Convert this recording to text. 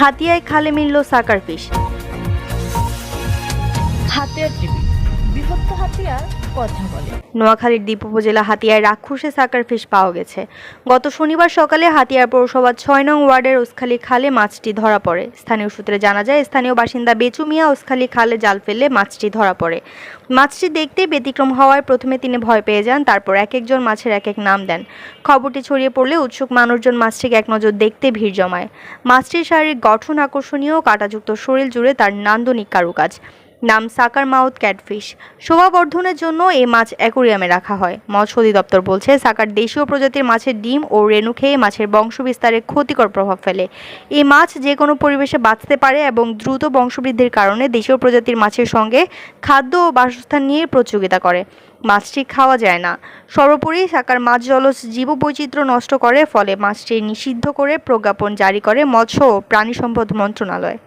হাতিয়ায় খালে মিলল সাকার ফিশ হাতিয়ার টিভি। হাতিয়ার কথা বলে। নোয়াখালীর দ্বীপ উপজেলা হাতিয়ায় রাক্ষসে সাকার ফিশ পাওয়া গেছে। গত শনিবার সকালে হাতিয়ার পৌরসভার ছয় নং ওয়ার্ডের ওসখালি খালে মাছটি ধরা পড়ে। স্থানীয় সূত্রে জানা যায়, স্থানীয় বাসিন্দা বেচু মিয়া ওসখালী খালে জাল ফেললে মাছটি ধরা পড়ে। মাছটি দেখতে ব্যতিক্রম হওয়ায় প্রথমে তিনি ভয় পেয়ে যান, তারপর এক একজন মাছের এক এক নাম দেন। খবরটি ছড়িয়ে পড়লে উৎসুক মানুষজন মাছটিকে এক নজর দেখতে ভিড় জমায়। মাছটির শারীরিক গঠন আকর্ষণীয়, কাঁটাযুক্ত শরীর জুড়ে তার নান্দনিক কারুকাজ। নাম সাকার মাউথ ক্যাটফিশ। শোভাবর্ধনের জন্য এই মাছ অ্যাকোরিয়ামে রাখা হয়। মৎস্য অধিদপ্তর বলছে, সাকার দেশীয় প্রজাতির মাছের ডিম ও রেণু খেয়ে মাছের বংশ বিস্তারে ক্ষতিকর প্রভাব ফেলে। এই মাছ যে কোনো পরিবেশে বাঁচতে পারে এবং দ্রুত বংশবৃদ্ধির কারণে দেশীয় প্রজাতির মাছের সঙ্গে খাদ্য ও বাসস্থান নিয়ে প্রতিযোগিতা করে। মাছটি খাওয়া যায় না। সর্বোপরি সাকার মাছ জলজ জীববৈচিত্র্য নষ্ট করে, ফলে মাছটি নিষিদ্ধ করে প্রজ্ঞাপন জারি করে মৎস্য ও প্রাণী সম্পদ মন্ত্রণালয়।